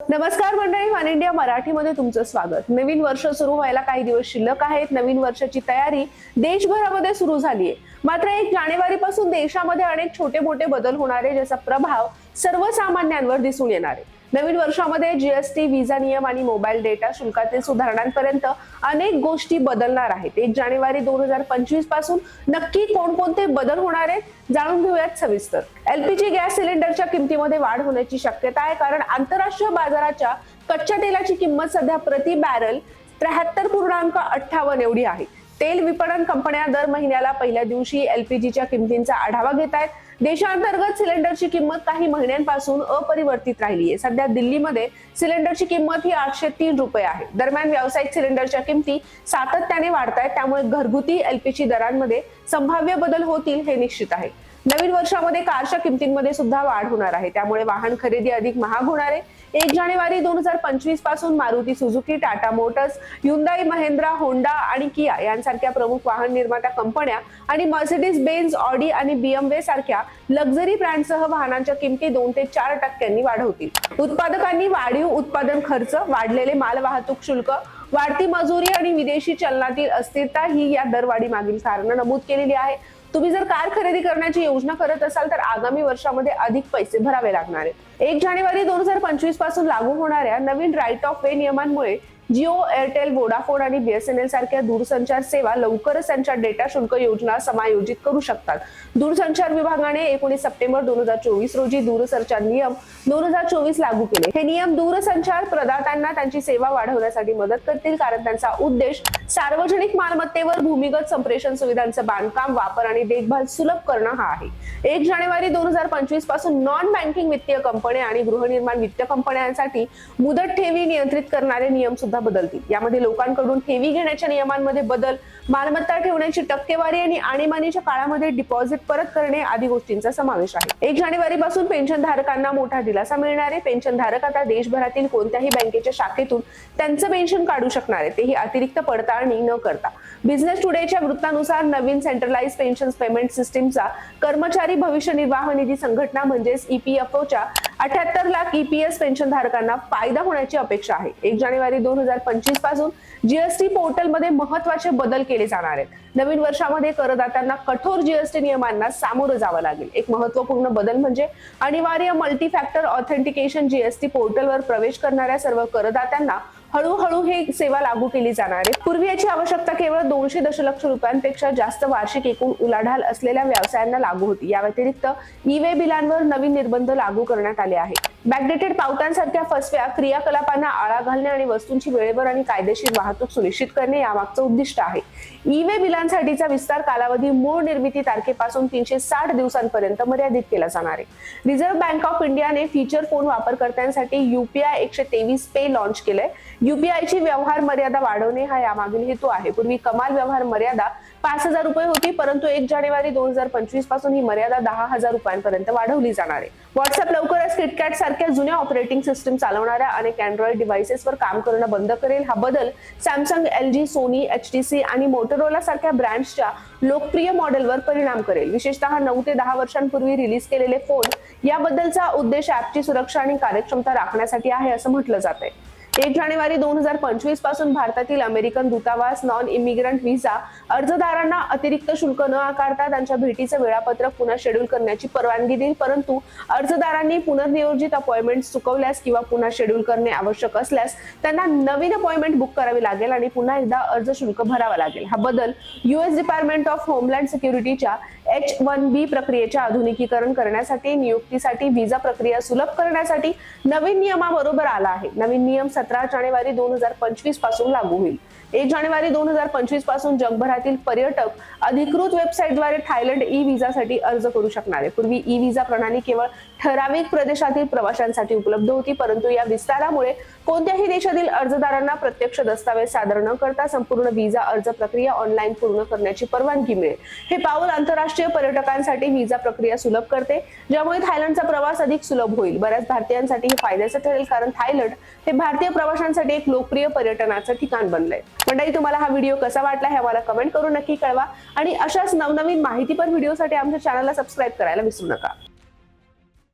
नमस्कार मंडळी one India मराठीमध्ये तुमचं स्वागत. नवीन वर्ष सुरू व्हायला काही दिवस शिल्लक आहेत. नवीन वर्षाची तयारी देशभरामध्ये सुरू झाली आहे मात्र एक जानेवारी पासून देशामध्ये अनेक छोटे मोठे बदल होणार आहे ज्याचा प्रभाव सर्वसामान्यांवर दिसून येणार आहे. नवीन वर्षामध्ये जीएसटी व्हिसा नियम आणि मोबाईल डेटा शुल्कातील सुधारणांपर्यंत अनेक गोष्टी बदलणार आहेत. एक जानेवारी दोन हजार पंचवीसपासून नक्की कोणकोणते बदल होणार आहेत जाणून घेऊयात सविस्तर. एलपीजी गॅस सिलेंडरच्या किमतीमध्ये वाढ होण्याची शक्यता आहे कारण आंतरराष्ट्रीय बाजाराच्या कच्च्या तेलाची किंमत सध्या प्रति बॅरल त्र्याहत्तर पूर्णांक अठ्ठावन्न एवढी आहे. तेल विपणन कंपन्या दर महिन्याला पहिल्या दिवशी एलपीजीच्या किमतींचा आढावा घेत आहेत. देशांतर्गत सिलेंडरची किंमत काही महिन्यांपासून अपरिवर्तित राहिली आहे सध्या दिल्लीमध्ये सिलेंडरची किंमत ही आठशे तीन रुपये आहे. दरम्यान व्यावसायिक सिलेंडरच्या किमती सातत्याने वाढत आहेत त्यामुळे घरगुती एलपीजी दरांमध्ये संभाव्य बदल होतील हे निश्चित आहे. नवीन वर्षामध्ये कारच्या किमतींमध्ये सुद्धा वाढ होणार आहे. त्यामुळे वाहन खरेदी अधिक महाग होणार आहे. एक जानेवारी दोन हजार पंचवीसपासून Maruti Suzuki Tata motors Hyundai Mahindra Honda आणि किया यांसारख्या प्रमुख वाहन निर्मात्या कंपन्या आणि मर्सिडीज बेन्स ऑडी आणि बीएमवे सारख्या लक्झरी ब्रँडसह वाहनांच्या किमती दोन ते चार टक्क्यांनी वाढवतील. उत्पादकांनी वाढीव उत्पादन खर्च वाढलेले माल वाहतूक शुल्क वाढती मजुरी आणि विदेशी चलनातील अस्थिरता ही या दरवाढी मागील कारणं नमूद केलेली आहे. तुम्ही जर कार खरेदी करण्याची योजना करत असाल तर आगामी वर्षामध्ये अधिक पैसे भरावे लागणार आहेत. एक जानेवारी दोन हजार पंचवीसपासून लागू होणाऱ्या नवीन राईट ऑफ वे नियमांमुळे जिओ एअरटेल वोडाफोन आणि बीएसएनएल सारख्या दूरसंचार सेवा लवकरच त्यांच्या डेटा शुल्क योजना समायोजित करू शकतात. दूरसंचार विभागाने एकोणीस सप्टेंबर दोन हजार चोवीस रोजी दूरसंचार नियम दोन हजार चोवीस लागू केले. हे नियम दूरसंचार प्रदात्यांना त्यांची सेवा वाढवण्यासाठी मदत करतील कारण त्यांचा उद्देश सार्वजनिक मालमत्तेवर भूमिगत संप्रेषण सुविधांचं बांधकाम वापर आणि देखभाल सुलभ करणं हा आहे. एक जानेवारी दोन हजार पंचवीसपासून नॉन बँकिंग वित्तीय कंपन्या आणि गृहनिर्माण वित्त कंपन्यांसाठी मुदत ठेवी नियंत्रित करणारे नियम सुद्धा बदलतील. यामध्ये लोकांकडून ठेवी घेण्याच्या नियमांमध्ये बदल मालमत्ता ठेवण्याची टक्केवारी आणि आणीबाणीच्या काळामध्ये डिपॉझिट परत करणे आदी गोष्टींचा समावेश आहे. एक जानेवारी पासून पेन्शन धारकांना मोठा दिलासा मिळणार आहे. पेन्शन धारक आता देशभरातील कोणत्याही बँकेच्या शाखेतून त्यांचं पेन्शन काढू शकणार आहे तेही अतिरिक्त पडताळणी न करता. बिझनेस टुडेच्या वृत्तानुसार नवीन सेंट्रलाइज पेन्शन पेमेंट सिस्टीमचा कर्मचारी भविष्य निर्वाह निधी संघटना म्हणजेच ईपीएफओच्या अठ्याहत्तर लाख ईपीएस पेन्शन धारकांना फायदा होण्याची अपेक्षा आहे. एक जानेवारी दोन हजार पंचवीसपासून जीएसटी पोर्टलमध्ये महत्त्वाचे बदल केले जाणार आहेत. नवीन वर्षामध्ये करदात्यांना कठोर जीएसटी नियमांना सामोरं जावं लागेल. एक महत्त्वपूर्ण बदल म्हणजे अनिवार्य मल्टी फॅक्टर ऑथेंटिकेशन जीएसटी पोर्टलवर प्रवेश करणाऱ्या सर्व करदात्यांना हळूहळू हे सेवा लागू केली जाणार आहे. पूर्वी याची आवश्यकता केवळ दोनशे दशलक्ष रुपयांपेक्षा जास्त वार्षिक एकूण उलाढाल असलेल्या व्यवसायांना लागू होती. या व्यतिरिक्त ई वे बिलांवर नवीन निर्बंध लागू करण्यात आले आहेत. बॅकडेटेड पावत्यांसारख्या फसव्या क्रियाकलापांना आळा घालणे आणि वस्तूंची वेळेवर आणि कायदेशीर वाहतूक सुनिश्चित करणे यामागचं उद्दिष्ट आहे. ई वे बिलांसाठीचा विस्तार कालावधी मूळ निर्मिती तारखेपासून तीनशे साठ दिवसांपर्यंत मर्यादित केला जाणार आहे. रिझर्व्ह बँक ऑफ इंडियाने फीचर फोन वापरकर्त्यांसाठी युपीआय एकशे तेवीस पे लॉन्च केलंय. युपीआयची व्यवहार मर्यादा वाढवणे हा यामागील हेतू आहे. पूर्वी कमाल व्यवहार मर्यादा पाच हजार रुपये होती परंतु एक जानेवारी दोन हजार पंचवीसपासून ही मर्यादा दहा हजार रुपयांपर्यंत वाढवली जाणार आहे. व्हॉट्सअप लवकरच किटकॅट सारख्या जुन्या ऑपरेटिंग सिस्टम चालवणाऱ्या अनेक अँड्रॉइड डिव्हायसेसवर काम करणं बंद करेल. हा बदल Samsung L G Sony H T C आणि मोटोरोला सारख्या ब्रँड्सच्या लोकप्रिय मॉडेलवर परिणाम करेल. विशेषतः नऊ ते दहा वर्षांपूर्वी रिलीज केलेले फोन याबद्दलचा उद्देश ऍपची सुरक्षा आणि कार्यक्षमता राखण्यासाठी आहे असं म्हटलं जात आहे एक जानेवारी दोन हजार पंचवीसपासून भारतातील अमेरिकन दूतावास नॉन इमिग्रंट व्हिसा अर्जदारांना अतिरिक्त शुल्क न आकारता त्यांच्या भेटीचं वेळापत्रक पुन्हा शेड्यूल करण्याची परवानगी देईल. परंतु अर्जदारांनी पुनर्नियोजित अपॉइंटमेंट चुकवल्यास किंवा पुन्हा शेड्यूल करणे आवश्यक असल्यास त्यांना नवीन अपॉइंटमेंट बुक करावी लागेल आणि पुन्हा एकदा अर्ज शुल्क भरावा लागेल. हा बदल युएस डिपार्टमेंट ऑफ होमलँड सिक्युरिटीच्या एच वन बी प्रक्रियेच्या आधुनिकीकरण करण्यासाठी नियुक्तीसाठी व्हिसा प्रक्रिया सुलभ करण्यासाठी नवीन नियमाबरोबर आला आहे. नवीन नियम सतरा जानेवारी दोन हजार पंचवीसपासून लागू होईल. एक जानेवारी दोन हजार पंचवीसपासून जगभरातील पर्यटक अधिकृत वेबसाईटद्वारे थायलंड ई व्हिसासाठी अर्ज करू शकणार आहे पूर्वी ई व्हिसा प्रणाली केवळ ठराविक प्रदेशातील प्रवाशांसाठी उपलब्ध होती परंतु या विस्तारामुळे कोणत्याही देशातील अर्जदारांना प्रत्यक्ष दस्तावेज सादर न करता संपूर्ण व्हिसा अर्ज प्रक्रिया ऑनलाईन पूर्ण करण्याची परवानगी मिळेल. हे पाऊल आंतरराष्ट्रीय पर्यटकांसाठी व्हिसा प्रक्रिया सुलभ करते ज्यामुळे थायलंडचा प्रवास अधिक सुलभ होईल. बऱ्याच भारतीयांसाठी हे फायद्याचं ठरेल कारण थायलंड हे भारतीय भारतीय प्रवाशांसाठी एक लोकप्रिय पर्यटनाचं ठिकाण बनलंय. मंडळी तुम्हाला हा व्हिडिओ कसा वाटला हे आम्हाला कमेंट करून नक्की कळवा. आणि अशाच नवनवीन माहितीपर व्हिडिओसाठी आमच्या चॅनलला सबस्क्राईब करायला विसरू नका.